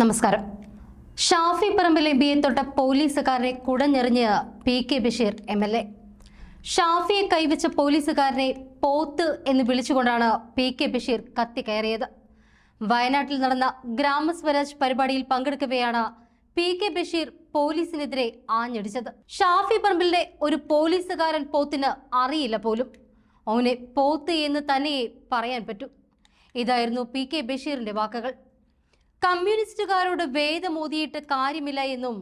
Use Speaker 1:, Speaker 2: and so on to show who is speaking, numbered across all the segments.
Speaker 1: നമസ്കാരം. ഷാഫി പറമ്പിലെ B A തൊട്ട പോലീസുകാരനെ കുടഞ്ഞെറിഞ്ഞ് P K Basheer M L A. ഷാഫിയെ കൈവച്ച പോലീസുകാരനെ പോത്ത് എന്ന് വിളിച്ചുകൊണ്ടാണ് പി കെ ബഷീർ കത്തി കയറിയത്. വയനാട്ടിൽ നടന്ന ഗ്രാമസ്വരാജ് പരിപാടിയിൽ പങ്കെടുക്കവെയാണ് പി കെ ബഷീർ പോലീസിനെതിരെ ആഞ്ഞടിച്ചത്. ഷാഫി പറമ്പിലിന്റെ ഒരു പോലീസുകാരൻ പോത്തിന് അറിയില്ല പോലും. അവനെ പോത്ത് എന്ന് തന്നെയേ പറയാൻ പറ്റൂ. ഇതായിരുന്നു പി കെ ബഷീറിന്റെ വാക്കുകൾ. കമ്മ്യൂണിസ്റ്റുകാരോട് വേദമോതിയിട്ട് കാര്യമില്ല എന്നും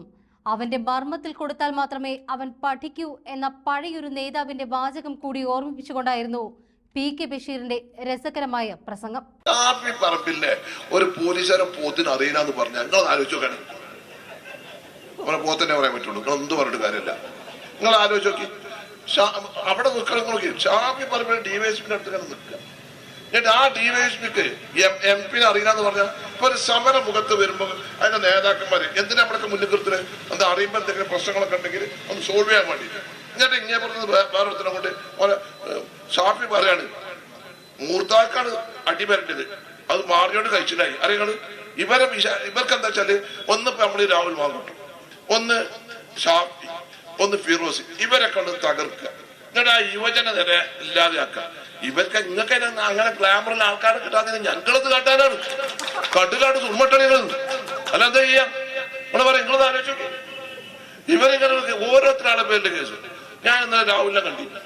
Speaker 1: അവന്റെ മർമ്മത്തിൽ കൊടുത്താൽ മാത്രമേ അവൻ പഠിക്കൂ എന്ന പഴയൊരു നേതാവിന്റെ വാചകം കൂടി ഓർമ്മിപ്പിച്ചുകൊണ്ടായിരുന്നു പി കെ ബഷീറിന്റെ രസകരമായ പ്രസംഗം.
Speaker 2: ഷാഫി പറമ്പിലിനെ ഒരു പോലീസുകാരൻ പോത്തിന് അറിയില്ലെന്ന് പറഞ്ഞാൽ നിങ്ങൾ ആലോചിച്ച് നോക്കണം നമ്മളെ പോത്തന്നെ പറയാൻ പറ്റുള്ളൂ. നിങ്ങൾ എന്ത് പറഞ്ഞിട്ട് കാര്യമില്ല. നിങ്ങൾ ആലോചിച്ച് നോക്കി. അവിടെ നിൽക്കണം നോക്കി. ഷാഫി പറമ്പിൽ ഡിവൈഎസ്പിന്റെ അടുത്ത് ഇങ്ങനെ നിൽക്കുക. എന്നിട്ട് ആ ഡിവൈഎസ്പിക്ക് എം പിന് അറിയില്ല എന്ന് പറഞ്ഞാൽ ഇപ്പൊ ഒരു സമര മുഖത്ത് വരുമ്പോൾ അതിന്റെ നേതാക്കന്മാര് എന്തിനാ അവിടെയൊക്കെ മുന്നിൽ നിർത്തുന്നത് എന്താ അറിയുമ്പോൾ എന്തെങ്കിലും പ്രശ്നങ്ങളൊക്കെ ഉണ്ടെങ്കിൽ ഒന്ന് സോൾവ് ചെയ്യാൻ വേണ്ടി. എന്നിട്ട് ഇങ്ങനെ പറഞ്ഞത് വേ- വേറെ ഒരുത്തനെ കൊണ്ട് ഷാഫി പറയാണ് മൂർത്താക്കാണ് അടിവരേണ്ടത് അത് മാറിയോണ്ട് കഴിച്ചിട്ടായി അറിയങ്ങൾ ഇവരെ ഇവർക്ക് എന്താ വെച്ചാൽ ഒന്ന് നമ്മൾ രാഹുൽ വാങ്ങും ഒന്ന് ഷാഫി ഒന്ന് ഫിറോസ് ഇവരെ കൊണ്ട് തകർക്കുക എന്നിട്ട് ആ യുവജന നിര ഇല്ലാതെയാക്കുക ഇവർക്ക് അതിനൊന്നും അങ്ങനെ ഗ്ലാമറിൽ ആൾക്കാരെ കിട്ടാതെ ഞങ്ങളത് കാട്ടാനാണ്. കട്ടിലാണ് സുർമട്ടണികൾ അല്ല എന്താ ചെയ്യാ? നമ്മളെ പറയാം നിങ്ങളത് ആലോചിച്ചു ഇവരിങ്ങനെ ഓരോരുത്തരാളെ പേരിന്റെ കേസ് ഞാൻ ഇന്നലെ രാഹുലിനെ കണ്ടില്ല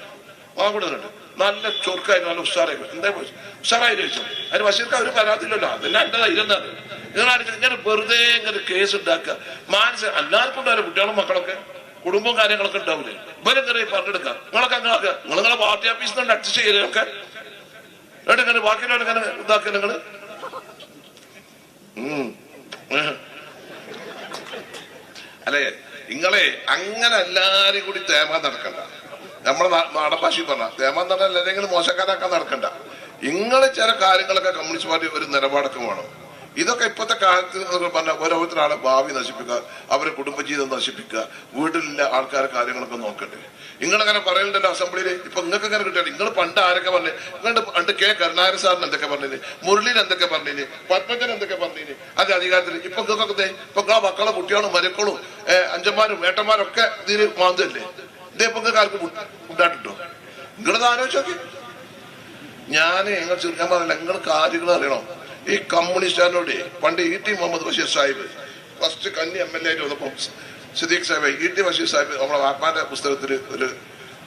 Speaker 2: വാങ്ങൂടെ കണ്ടു നല്ല ചൊർക്കായിരുന്നു നല്ല ഉഷാറായി എന്താ ഉഷാറായി ചോദിച്ചു. അതിന് ബഷീർക്ക് അവർ പരാതിയില്ലല്ലോ. അതെല്ലാം എന്റെ ധൈര്യം തന്നെ നിങ്ങളാണ് ഇങ്ങനെ വെറുതെ ഇങ്ങനെ കേസ് ഉണ്ടാക്കുക. മാനസിക എല്ലാവർക്കും ഉണ്ടാവില്ല കുട്ടികളും മക്കളൊക്കെ? കുടുംബവും കാര്യങ്ങളൊക്കെ ഉണ്ടാവില്ലേ ഇവരെങ്ങനെ പറഞ്ഞെടുക്കാം നിങ്ങളൊക്കെ അങ്ങനെ ആക്കുക നിങ്ങൾ നിങ്ങളെ പാർട്ടി ഓഫീസിൽ നിന്ന് അഡ്ജസ്റ്റ് ചെയ്യലൊക്കെ എന്നിട്ട് ബാക്കി ഇങ്ങനെ ഇതാക്കുക നിങ്ങൾ. അല്ലേ നിങ്ങളെ അങ്ങനെ എല്ലാരും കൂടി തേമ നടക്കണ്ട. നമ്മളെ നാടൻ ഭാഷയിൽ പറഞ്ഞ തേമ നടക്കാൻ എല്ലാരെങ്കിലും മോശക്കാരാക്കാൻ നടക്കണ്ട. നിങ്ങൾ ചില കാര്യങ്ങളൊക്കെ കമ്മ്യൂണിസ്റ്റ് പാർട്ടി ഒരു നിലപാടൊക്കെ വേണം. ഇതൊക്കെ ഇപ്പോഴത്തെ കാലത്ത് പറഞ്ഞ ഓരോരുത്തരാളെ ഭാവി നശിപ്പിക്കുക അവരെ കുടുംബജീവിതം നശിപ്പിക്കുക വീട്ടിലുള്ള ആൾക്കാരെ കാര്യങ്ങളൊക്കെ നോക്കട്ടെ. നിങ്ങളങ്ങനെ പറയലുണ്ടല്ലോ അസംബ്ലിയിൽ ഇപ്പൊ നിങ്ങൾക്ക് ഇങ്ങനെ കിട്ടിയാൽ നിങ്ങൾ പണ്ട് ആരൊക്കെ പറഞ്ഞേ? നിങ്ങളുടെ പണ്ട് കെ കരുണാകരൻ സാറിന് എന്തൊക്കെ പറഞ്ഞില്ലേ മുരളിന് എന്തൊക്കെ പറഞ്ഞിന്? പത്മജൻ എന്തൊക്കെ പറഞ്ഞിന്? അത് അധികാരത്തിൽ ഇപ്പൊ നിങ്ങൾക്കൊക്കെ ഇപ്പൊ നിങ്ങളെ മക്കളെ കുട്ടികളും മരക്കളും അഞ്ചന്മാരും ഏട്ടന്മാരും ഒക്കെ ഇതിന് മാന്തല്ലേ ഇതേ ഇപ്പൊ നിങ്ങൾക്ക് ആർക്ക് ഉണ്ടായിട്ടുണ്ടോ? നിങ്ങളത് ആലോചിച്ചോക്കെ ഞാൻ നിങ്ങൾ ചുരുക്കാൻ പറഞ്ഞില്ല നിങ്ങൾ കാര്യങ്ങൾ അറിയണം. ഈ കമ്മ്യൂണിസ്റ്റുകാരനോട് പണ്ട് E T Muhammad Basheer Sahib first കന്നി എം എൽ എ ആയിട്ട് വന്നപ്പം സിദ്ദീഖ് സാഹിബ് ഇ ടി ബഷീർ സാഹിബ് നമ്മളെ വാപ്പാന്റെ പുസ്തകത്തിൽ ഒരു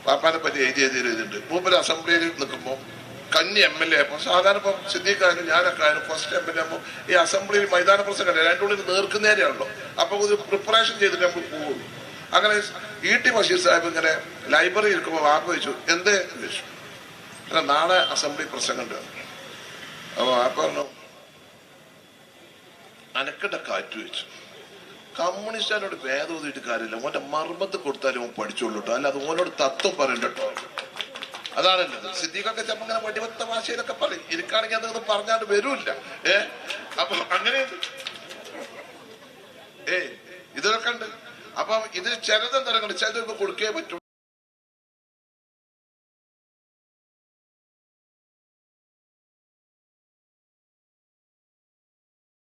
Speaker 2: വാപ്പാനെ പറ്റി എഴുതി എഴുതിയിട്ടുണ്ട് മൂപ്പര് അസംബ്ലിയിൽ നിൽക്കുമ്പോൾ കന്നി എം എൽ എ അപ്പോൾ സാധാരണ ഇപ്പം സിദ്ദീഖ് ആയാലും ഞാനൊക്കെ ആയാലും ഫസ്റ്റ് എം എൽ എ ആകുമ്പോൾ ഈ അസംബ്ലിയിൽ മൈതാന പ്രസംഗം രണ്ടു ഉള്ളിൽ നേർക്കുന്നേരെയാണല്ലോ അപ്പോൾ ഒരു പ്രിപ്പറേഷൻ ചെയ്തിട്ട് നമ്മൾ പോകുന്നു അങ്ങനെ ഇ ടി ബഷീർ സാഹിബ് ഇങ്ങനെ ലൈബ്രറി ഇരിക്കുമ്പോൾ വാപ്പ വെച്ചു എന്തേ? ചോദിച്ചു. നാളെ അസംബ്ലി പ്രസംഗമുണ്ട്. അപ്പോൾ വാപ്പ പറഞ്ഞു അനക്കണ്ട കാറ്റ് വെച്ചു. കമ്മ്യൂണിസ്റ്റാനോട് ഭേദം ഓതിയിട്ട് കാര്യമില്ല. ഓന്റെ മർമ്മത്ത് കൊടുത്താലും ഓൻ പഠിച്ചോളൂ കേട്ടോ അല്ല അത് ഓനോട് തത്വം പറയണ്ട കേട്ടോ അതാണ് എന്റെ സിദ്ദീഖൊക്കെ വടിവത്ത ഭാഷയിലൊക്കെ പറയും. എനിക്കാണെങ്കിൽ അതൊന്നും പറഞ്ഞാണ്ട് വരൂല്ല. ഏ? അപ്പൊ അങ്ങനെ ഏ ഇതിലൊക്കെ ഉണ്ട്. അപ്പം ഇതിൽ ചിലതെന്താ ഇപ്പൊ കൊടുക്കേ പറ്റൂ.